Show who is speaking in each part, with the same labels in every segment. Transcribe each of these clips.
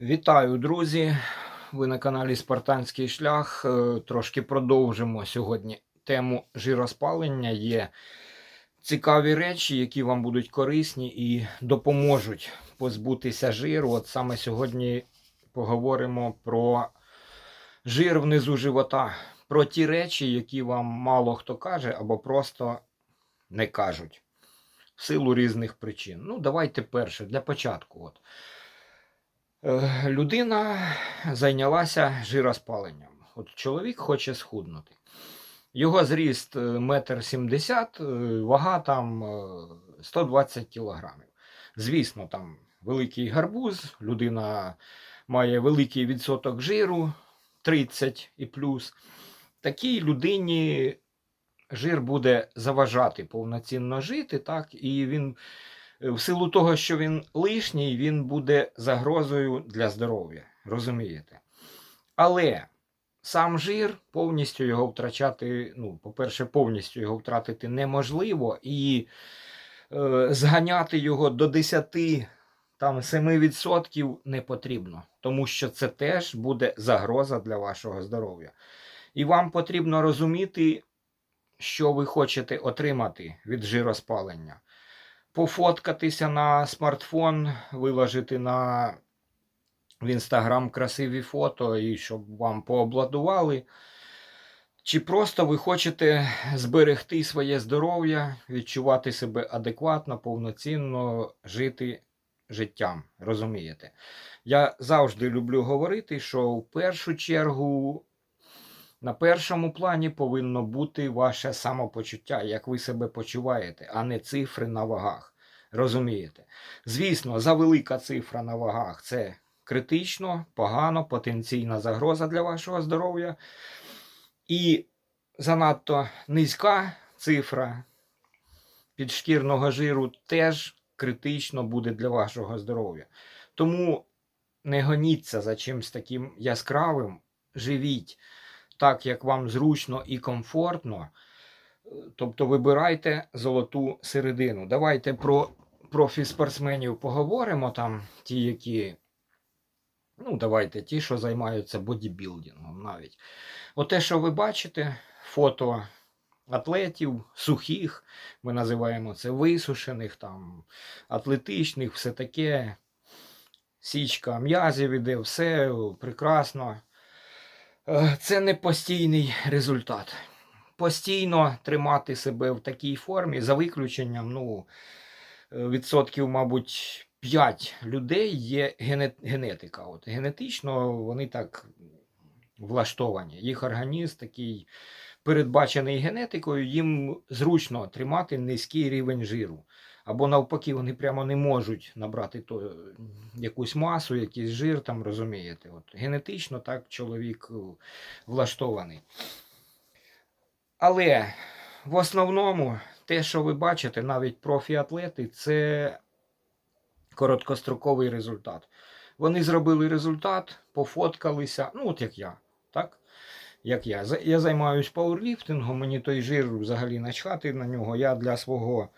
Speaker 1: Вітаю, друзі! Ви на каналі Спартанський шлях. Е, Трошки продовжимо сьогодні тему жироспалення. Є цікаві речі, які вам будуть корисні і допоможуть позбутися жиру. От саме сьогодні поговоримо про жир внизу живота, про ті речі, які вам мало хто каже, або просто не кажуть. В силу різних причин. Ну, давайте перше, для початку. От. Е, людина зайнялася жироспаленням. От чоловік хоче схуднути. Його зріст е, метр сімдесят, е, вага там е, 120 кілограмів. Звісно, там великий гарбуз, людина має великий відсоток жиру 30 і плюс. Такій людині жир буде заважати повноцінно жити, так, і він Е, в силу того, що він лишній, він буде загрозою для здоров'я. Розумієте? Але сам жир повністю його втрачати, ну, по-перше, повністю його втратити неможливо, і е, зганяти його до 10 там 7% не потрібно, тому що це теж буде загроза для вашого здоров'я. І вам потрібно розуміти, що ви хочете отримати від жироспалення пофоткатися на смартфон, виложити на в інстаграм красиві фото і щоб вам пообладували. Чи просто ви хочете зберегти своє здоров'я, відчувати себе адекватно, повноцінно жити життям. Розумієте? Я завжди люблю говорити, що в першу чергу на першому плані повинно бути ваше самопочуття, як ви себе почуваєте, а не цифри на вагах. Розумієте? Звісно, завелика цифра на вагах це критично, погано, потенційна загроза для вашого здоров'я. І занадто низька цифра підшкірного жиру теж критично буде для вашого здоров'я. Тому не гоніться за чимось таким яскравим, живіть так, як вам зручно і комфортно. Тобто вибирайте золоту середину. Давайте про профі-спортсменів поговоримо там, ті, які. Ну, давайте ті, що займаються бодібілдингом навіть. Оте, що ви бачите, фото атлетів, сухих, ми називаємо це висушених, там, атлетичних, все таке. Січка м'язів іде, все прекрасно. Е, це не постійний результат. Постійно тримати себе в такій формі, за виключенням, ну, е, відсотків, мабуть, 5 людей є генетика. От, Генетично вони так влаштовані. Їх організм такий передбачений генетикою, їм зручно тримати низький рівень жиру. Або навпаки, вони прямо не можуть набрати то, якусь масу, якийсь жир, там розумієте. От, Генетично так чоловік е, влаштований. Але в основному те, що ви бачите, навіть профіатлети, це короткостроковий результат. Вони зробили результат, пофоткалися, ну, от як я. так? Як я Я займаюся пауерліфтингом, мені той жир взагалі начхати на нього. Я для свого е,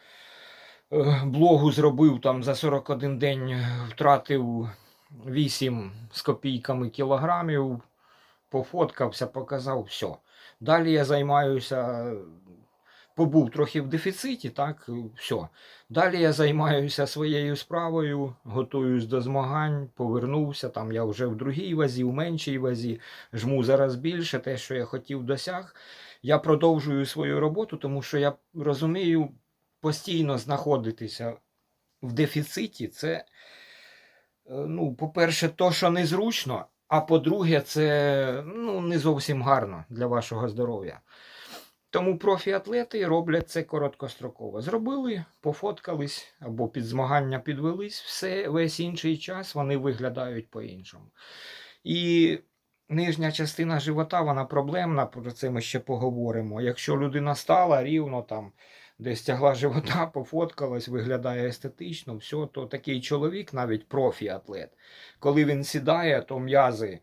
Speaker 1: блогу зробив там за 41 день, втратив 8 з копійками кілограмів, пофоткався, показав все. Далі я займаюся, побув трохи в дефіциті, так, все. Далі я займаюся своєю справою, готуюсь до змагань, повернувся. Там я вже в другій вазі, в меншій вазі, жму зараз більше, те, що я хотів досяг. Я продовжую свою роботу, тому що я розумію, постійно знаходитися в дефіциті, це, е, ну, по-перше, то, що незручно. А по-друге, це ну, не зовсім гарно для вашого здоров'я. Тому профіатлети роблять це короткостроково. Зробили, пофоткались або під змагання підвелись, все, весь інший час вони виглядають по-іншому. І нижня частина живота, вона проблемна, про це ми ще поговоримо. Якщо людина стала рівно там десь тягла живота, пофоткалась, виглядає естетично, все, то такий чоловік, навіть профі-атлет, коли він сідає, то м'язи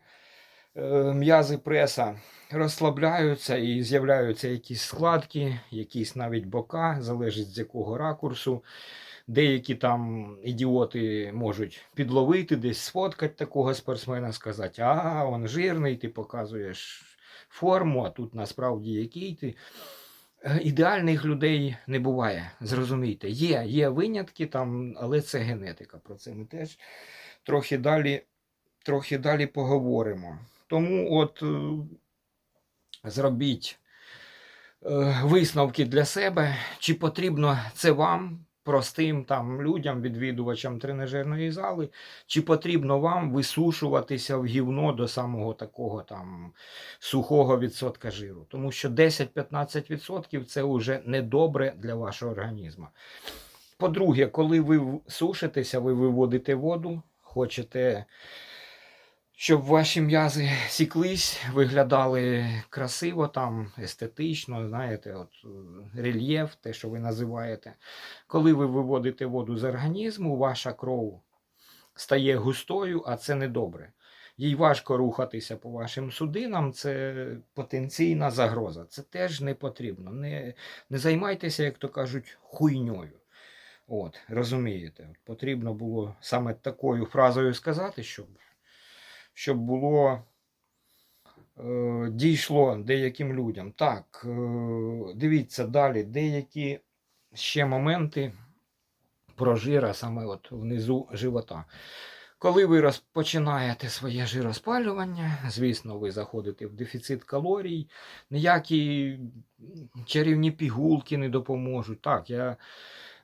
Speaker 1: е, м'язи преса розслабляються і з'являються якісь складки, якісь навіть бока, залежить з якого ракурсу. Деякі там ідіоти можуть підловити, десь сфоткати такого спортсмена, сказати, а, він жирний, ти показуєш форму, а тут насправді який ти. Е, Ідеальних людей не буває, зрозумійте. Є, є винятки там, але це генетика. Про це ми теж трохи далі, трохи далі поговоримо. Тому от е, зробіть е, висновки для себе, чи потрібно це вам, простим там людям, відвідувачам тренажерної зали, чи потрібно вам висушуватися в гівно до самого такого там сухого відсотка жиру. Тому що 10-15% це вже недобре для вашого організму. По-друге, коли ви сушитеся, ви виводите воду, хочете, щоб ваші м'язи сіклись, виглядали красиво, там, естетично, знаєте, от, е, рельєф, те, що ви називаєте. Коли ви виводите воду з організму, ваша кров стає густою, а це недобре. Їй важко рухатися по вашим судинам, це потенційна загроза. Це теж не потрібно. Не, не займайтеся, як то кажуть, хуйньою. От, розумієте, потрібно було саме такою фразою сказати, щоб, щоб було е, дійшло деяким людям. Так, е, дивіться далі, деякі ще моменти про жира саме от внизу живота. Коли ви розпочинаєте своє жироспалювання, звісно, ви заходите в дефіцит калорій, ніякі чарівні пігулки не допоможуть. Так, я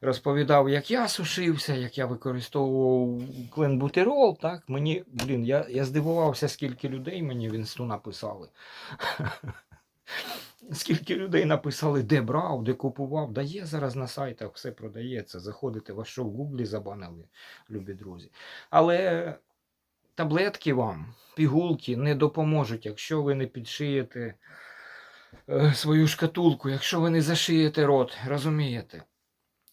Speaker 1: розповідав, як я сушився, як я використовував кленбутерол. Так, мені, блін, я, я здивувався, скільки людей мені в інсту написали. Скільки людей написали, де брав, де купував. Да є зараз на сайтах, все продається. Заходите, вас що в гуглі забанили, любі друзі. Але таблетки вам, пігулки не допоможуть, якщо ви не підшиєте е, свою шкатулку, якщо ви не зашиєте рот, розумієте?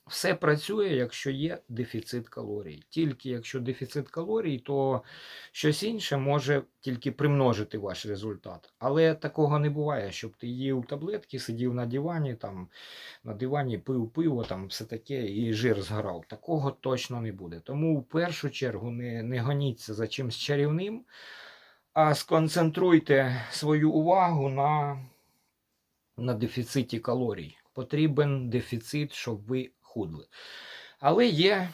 Speaker 1: Все працює, якщо є дефіцит калорій. Тільки якщо дефіцит калорій, то щось інше може тільки примножити ваш результат. Але такого не буває, щоб ти їв таблетки, сидів на дивані, там, на дивані пив пиво, там все таке, і жир згорав. Такого точно не буде. Тому в першу чергу не, не гоніться за чимсь чарівним, а сконцентруйте свою увагу на, на дефіциті калорій. Потрібен дефіцит, щоб ви худли. Але є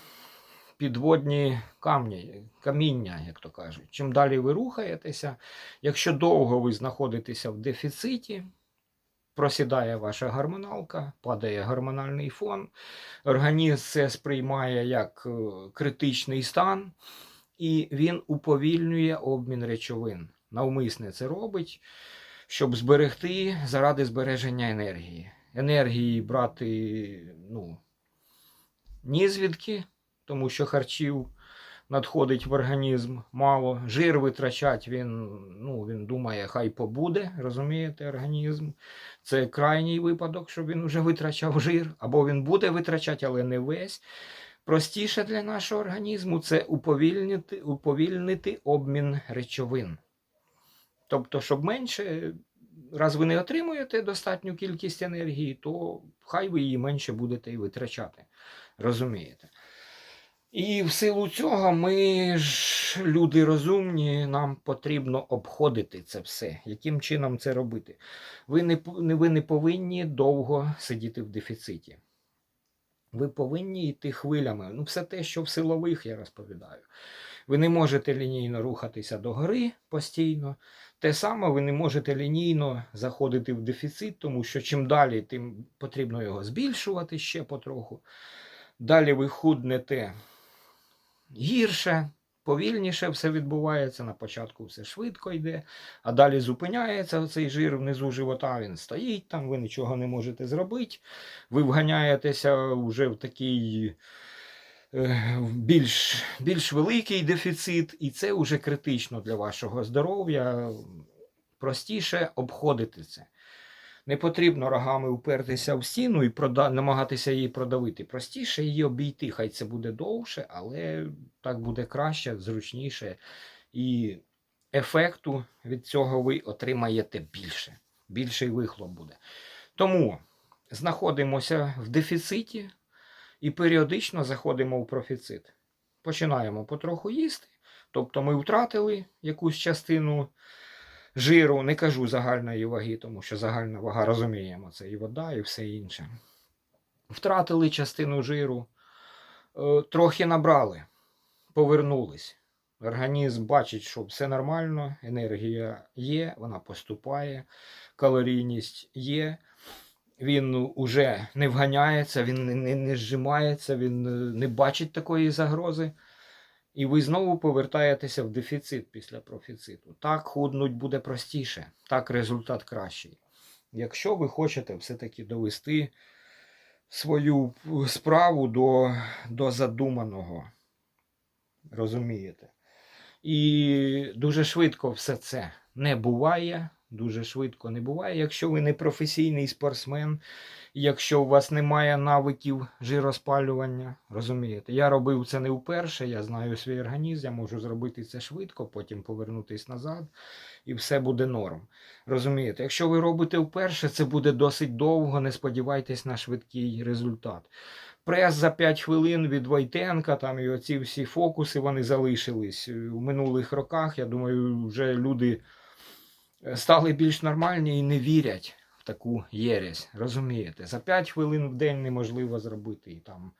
Speaker 1: підводні камні, каміння, як то кажуть. Чим далі ви рухаєтеся, якщо довго ви знаходитеся в дефіциті, просідає ваша гормоналка, падає гормональний фон, організм це сприймає як е, критичний стан, і він уповільнює обмін речовин. Навмисне це робить, щоб зберегти заради збереження енергії. Енергії брати, ну, ні звідки, тому що харчів надходить в організм мало. Жир витрачать він, ну, він думає, хай побуде, розумієте, організм. Це крайній випадок, щоб він вже витрачав жир, або він буде витрачати, але не весь. Простіше для нашого організму це уповільнити, уповільнити обмін речовин. Тобто, щоб менше, раз ви не отримуєте достатню кількість енергії, то хай ви її менше будете і витрачати. Розумієте? І в силу цього ми ж люди розумні, нам потрібно обходити це все. Яким чином це робити? Ви не, ви не повинні довго сидіти в дефіциті. Ви повинні йти хвилями. Ну, все те, що в силових я розповідаю. Ви не можете лінійно рухатися до гори постійно. Те саме ви не можете лінійно заходити в дефіцит, тому що чим далі, тим потрібно його збільшувати ще потроху. Далі ви худнете гірше, повільніше все відбувається. На початку все швидко йде, а далі зупиняється цей жир внизу живота, він стоїть там, ви нічого не можете зробити. Ви вганяєтеся вже в такий більш, більш великий дефіцит, і це вже критично для вашого здоров'я. Простіше обходити це. Не потрібно рогами упертися в стіну і прода... намагатися її продавити. Простіше її обійти. Хай це буде довше, але так буде краще, зручніше. І ефекту від цього ви отримаєте більше. Більший вихлоп буде. Тому знаходимося в дефіциті. І періодично заходимо в профіцит. Починаємо потроху їсти. Тобто ми втратили якусь частину жиру, не кажу загальної ваги, тому що загальна вага розуміємо, це і вода, і все інше. Втратили частину жиру, е, трохи набрали, повернулись. Організм бачить, що все нормально, енергія є, вона поступає, калорійність є. Він уже не вганяється, він не, не, не зжимається, він е, не бачить такої загрози. І ви знову повертаєтеся в дефіцит після профіциту. Так худнуть буде простіше, так результат кращий. Якщо ви хочете все-таки довести свою справу до, до задуманого, розумієте? І дуже швидко все це не буває. Дуже швидко не буває, якщо ви не професійний спортсмен, якщо у вас немає навиків жироспалювання, розумієте? Я робив це не вперше, я знаю свій організм, я можу зробити це швидко, потім повернутися назад, і все буде норм. Розумієте? Якщо ви робите вперше, це буде досить довго, не сподівайтесь на швидкий результат. Прес за 5 хвилин від Войтенка, там і оці всі фокуси вони залишились у минулих роках. Я думаю, вже люди стали більш нормальні і не вірять в таку єресь. Розумієте? За 5 хвилин в день неможливо зробити. І там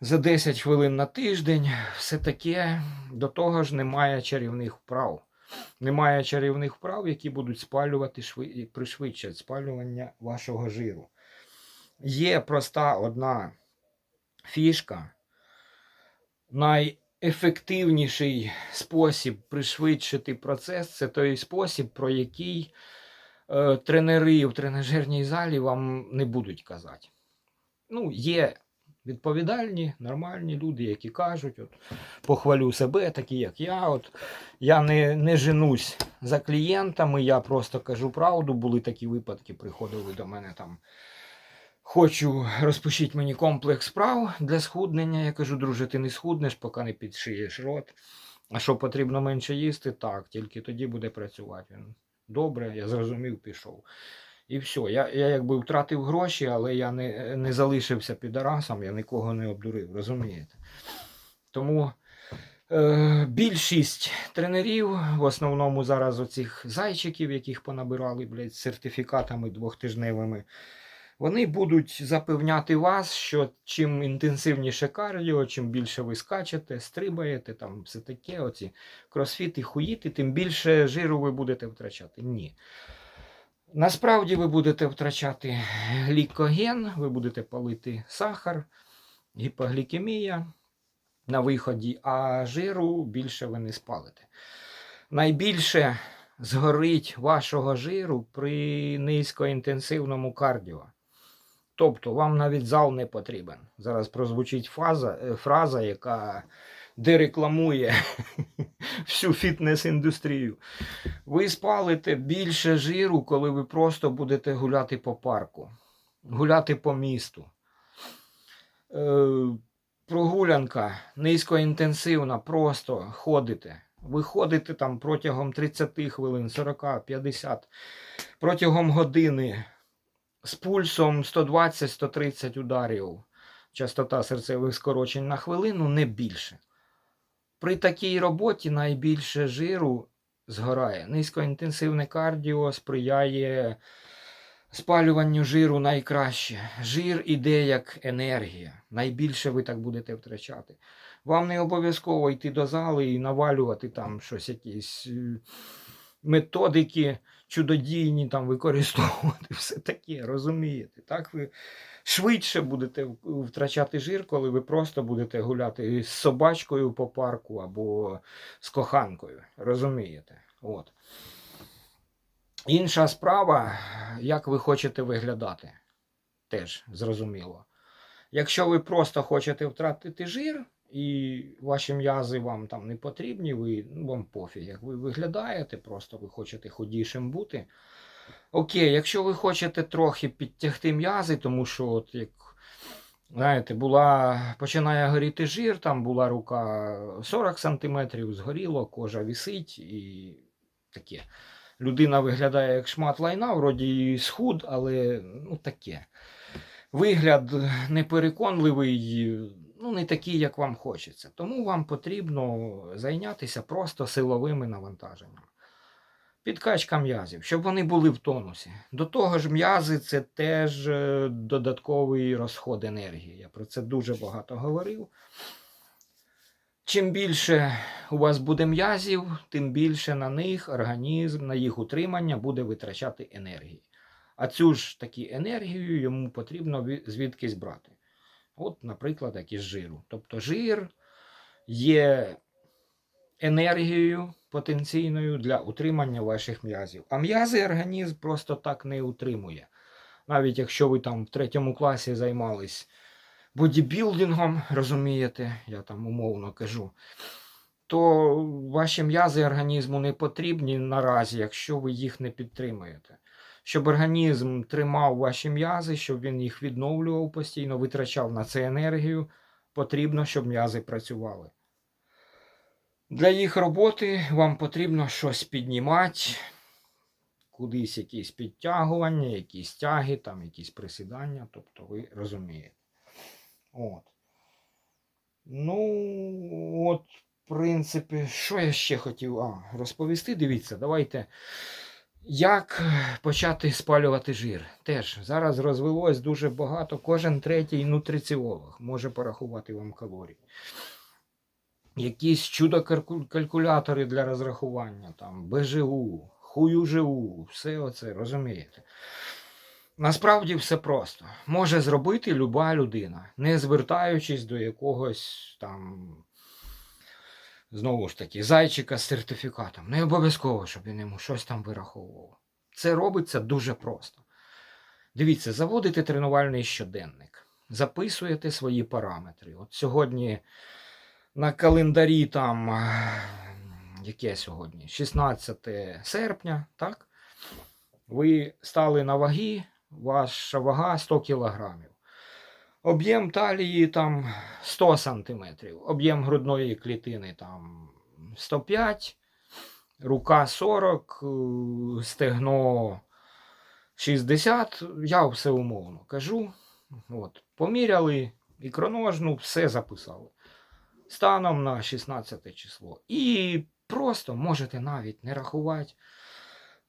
Speaker 1: за 10 хвилин на тиждень все таке. До того ж, немає чарівних вправ. Немає чарівних вправ, які будуть спалювати шви... пришвидшать спалювання вашого жиру. Є проста одна фішка. Найефективніший спосіб пришвидшити процес це той спосіб, про який е, тренери в тренажерній залі вам не будуть казати. Ну, є відповідальні, нормальні люди, які кажуть, от, похвалю себе, такі як я. От, Я не, не женусь за клієнтами, я просто кажу правду. Були такі випадки, приходили до мене там. Хочу, розпишіть мені комплекс справ для схуднення. Я кажу, друже, ти не схуднеш, поки не підшиєш рот. А що потрібно менше їсти? Так, тільки тоді буде працювати. Він добре, я зрозумів, пішов. І все. Я я якби втратив гроші, але я не не залишився підарасом, я нікого не обдурив, розумієте? Тому е, більшість тренерів, в основному зараз оцих зайчиків, яких понабирали блядь, з сертифікатами двохтижневими. Вони будуть запевняти вас, що чим інтенсивніше кардіо, чим більше ви скачете, стрибаєте, там все таке, оці кросфіти, хуїти, тим більше жиру ви будете втрачати. Ні. Насправді ви будете втрачати глікоген, ви будете палити сахар, гіпоглікемія на виході, а жиру більше ви не спалите. Найбільше згорить вашого жиру при низькоінтенсивному кардіо. Тобто вам навіть зал не потрібен. Зараз прозвучить фаза, е, фраза, яка дерекламує всю фітнес-індустрію. Ви спалите більше жиру, коли ви просто будете гуляти по парку, гуляти по місту. Е, прогулянка низькоінтенсивна, просто ходите. Ви ходите там протягом 30 хвилин, 40, 50, протягом години з пульсом 120-130 ударів. Частота серцевих скорочень на хвилину не більше. При такій роботі найбільше жиру згорає. Низькоінтенсивне кардіо сприяє спалюванню жиру найкраще. Жир іде як енергія. Найбільше ви так будете втрачати. Вам не обов'язково йти до зали і навалювати там щось якісь е, методики чудодійні там використовувати, все таке, розумієте? Так ви швидше будете втрачати жир, коли ви просто будете гуляти з собачкою по парку або з коханкою. Розумієте? От. Інша справа, як ви хочете виглядати, теж зрозуміло. Якщо ви просто хочете втратити жир, і ваші м'язи вам там не потрібні, ви, ну, вам пофіг, як ви виглядаєте, просто ви хочете худішим бути. Окей, якщо ви хочете трохи підтягти м'язи, тому що, от як, знаєте, була, починає горіти жир, там була рука 40 см, згоріло, кожа висить і таке. Людина виглядає як шмат лайна, вроді і схуд, але ну таке. вигляд непереконливий, ну, не такий, як вам хочеться. Тому вам потрібно зайнятися просто силовими навантаженнями. Підкачка м'язів, щоб вони були в тонусі. До того ж, м'язи це теж е, додатковий розход енергії. Я про це дуже багато говорив. Чим більше у вас буде м'язів, тим більше на них організм, на їх утримання буде витрачати енергії. А цю ж таки енергію йому потрібно звідкись брати. От, наприклад, як із жиру. Тобто жир є енергією потенційною для утримання ваших м'язів. А м'язи організм просто так не утримує. Навіть якщо ви там в третьому класі займались бодібілдингом, розумієте, я там умовно кажу, то ваші м'язи організму не потрібні наразі, якщо ви їх не підтримуєте. Щоб організм тримав ваші м'язи, щоб він їх відновлював постійно, витрачав на це енергію, потрібно, щоб м'язи працювали. Для їх роботи вам потрібно щось піднімати, кудись якісь підтягування, якісь тяги, там якісь присідання, тобто ви розумієте. От. Ну, от, в принципі, що я ще хотів а, розповісти? Дивіться, давайте. Як почати спалювати жир? Теж зараз розвелось дуже багато. Кожен третій нутриціолог може порахувати вам калорії. Якісь чудо-калькулятори для розрахування, там, БЖУ, хую-ЖУ, все оце, розумієте. Насправді все просто. Може зробити люба людина, не звертаючись до якогось там, знову ж таки, зайчика з сертифікатом. Не обов'язково, щоб він йому щось там вираховував. Це робиться дуже просто. Дивіться, заводите тренувальний щоденник, записуєте свої параметри. От сьогодні на календарі там, е, яке сьогодні? 16 серпня, так? Ви стали на ваги, ваша вага 100 кілограмів. Об'єм талії там 100 сантиметрів, об'єм грудної клітини там 105, рука 40, е, стегно 60. Я все умовно кажу. От, поміряли ікроножну, все записали. Станом на 16 число. І просто можете навіть не рахувати.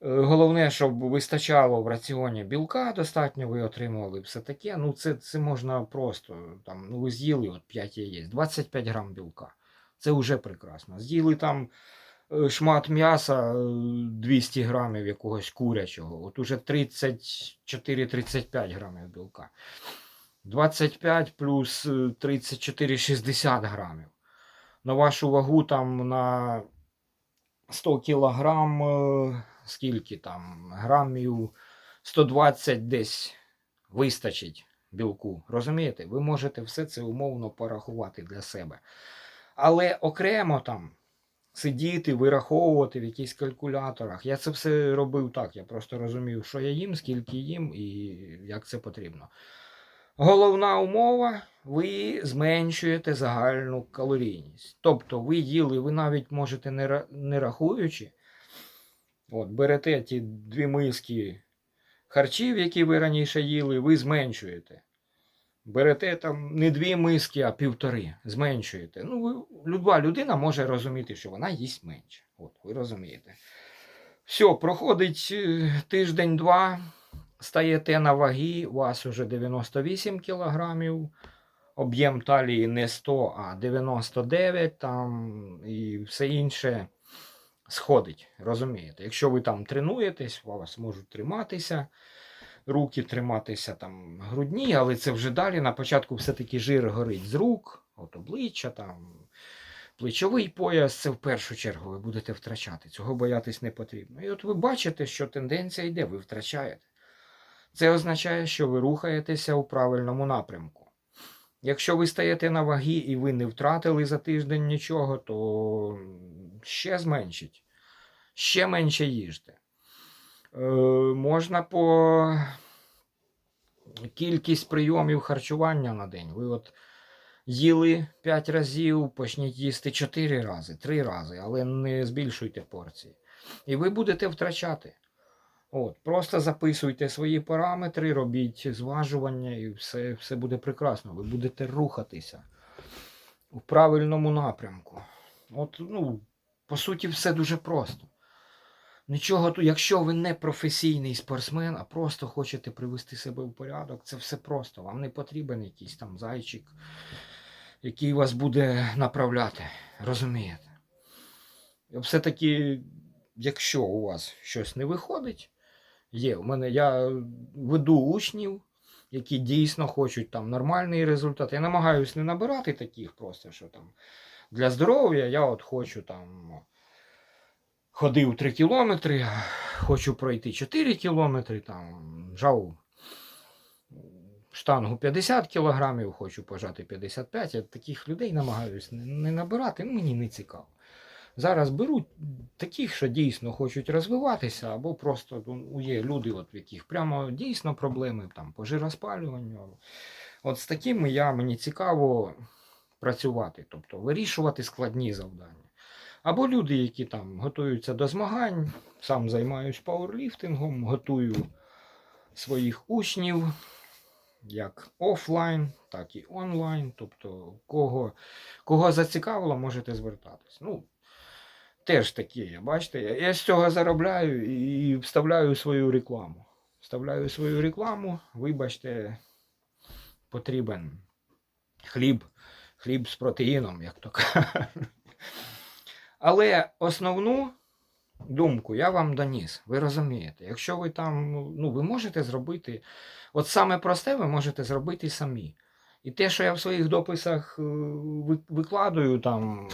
Speaker 1: Е, Головне, щоб вистачало в раціоні білка достатньо, ви отримували все таке. Ну, це, це можна просто. Там, ну, ви з'їли от 5 яєць, 25 грам білка. Це вже прекрасно. З'їли там е, шмат м'яса, е, 200 грамів якогось курячого. От уже 34-35 грамів білка. 25 плюс е, 34-60 грамів. На вашу вагу там на 100 кілограм, е, скільки там грамів 120 десь вистачить білку. Розумієте? Ви можете все це умовно порахувати для себе. Але окремо там сидіти, вираховувати в якихось калькуляторах. Я це все робив так. Я просто розумів, що я їм, скільки їм і як це потрібно. Головна умова, ви зменшуєте загальну калорійність. Тобто ви їли, ви навіть можете не, рахуючи, от, берете ті дві миски харчів, які ви раніше їли, ви зменшуєте. Берете там не дві миски, а півтори. Зменшуєте. Ну, люба людина може розуміти, що вона їсть менше. От, ви розумієте. Все, проходить е, тиждень-два, стаєте на ваги, у вас уже 98 кілограмів, об'єм талії не 100, а 99 там, і все інше сходить. Розумієте? Якщо ви там тренуєтесь, у вас можуть триматися, руки триматися там грудні, але це вже далі. На початку все-таки жир горить з рук, от обличчя там. Плечовий пояс це в першу чергу ви будете втрачати. Цього боятись не потрібно. І от ви бачите, що тенденція йде, ви втрачаєте. Це означає, що ви рухаєтеся у правильному напрямку. Якщо ви стаєте на ваги і ви не втратили за тиждень нічого, то ще зменшіть. Ще менше їжте. Е, можна по кількість прийомів харчування на день. Ви от їли 5 разів, почніть їсти 4 рази, 3 рази, але не збільшуйте порції. І ви будете втрачати. От, просто записуйте свої параметри, робіть зважування, і все, все буде прекрасно. Ви будете рухатися у правильному напрямку. От, ну, по суті, все дуже просто. Нічого тут, якщо ви не професійний спортсмен, а просто хочете привести себе в порядок, це все просто. Вам не потрібен якийсь там зайчик, який вас буде направляти. Розумієте? Все-таки, якщо у вас щось не виходить, є. У мене я веду учнів, які дійсно хочуть там нормальний результат. Я намагаюся не набирати таких просто, що там для здоров'я я от хочу там ходив 3 кілометри, хочу пройти 4 кілометри, там жав штангу 50 кілограмів, хочу пожати 55. Я таких людей намагаюся не, набирати, ну, мені не цікаво. Зараз беруть таких, що дійсно хочуть розвиватися, або просто ну, є люди, от, в яких прямо дійсно проблеми там, по жироспалюванню. От з такими я, мені цікаво працювати, тобто вирішувати складні завдання. Або люди, які там готуються до змагань, сам займаюсь пауерліфтингом, готую своїх учнів як офлайн, так і онлайн. Тобто, кого, кого зацікавило, можете звертатись. Ну, теж такі є, бачите, я, з цього заробляю і вставляю свою рекламу. Вставляю свою рекламу, вибачте, потрібен хліб, хліб з протеїном, як то кажуть. Але основну думку я вам доніс. Ви розумієте, якщо ви там, ну, ви можете зробити, от саме просте ви можете зробити самі. І те, що я в своїх дописах е, викладаю там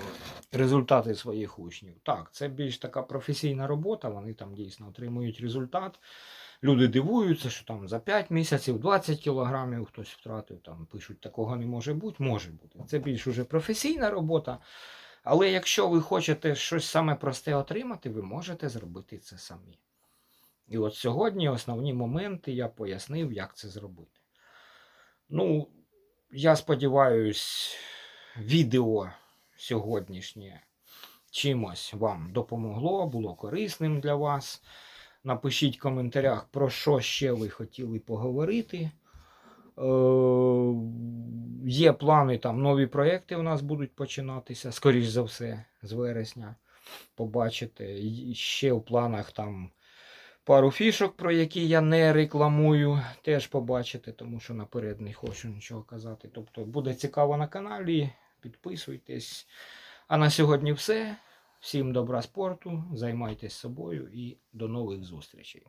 Speaker 1: результати своїх учнів, так, це більш така професійна робота, вони там дійсно отримують результат. Люди дивуються, що там за 5 місяців 20 кілограмів хтось втратив, там пишуть, такого не може бути, може бути. Це більш уже професійна робота. Але якщо ви хочете щось саме просте отримати, ви можете зробити це самі. І от сьогодні основні моменти я пояснив, як це зробити. Ну, я сподіваюсь, відео сьогоднішнє чимось вам допомогло, було корисним для вас. Напишіть в коментарях, про що ще ви хотіли поговорити. Е, є плани, там нові проекти у нас будуть починатися, скоріш за все, з вересня. Побачите. Ще в планах там пару фішок, про які я не рекламую, теж побачите, тому що наперед не хочу нічого казати. Тобто буде цікаво на каналі. Підписуйтесь. А на сьогодні все. Всім добра спорту, займайтесь собою і до нових зустрічей.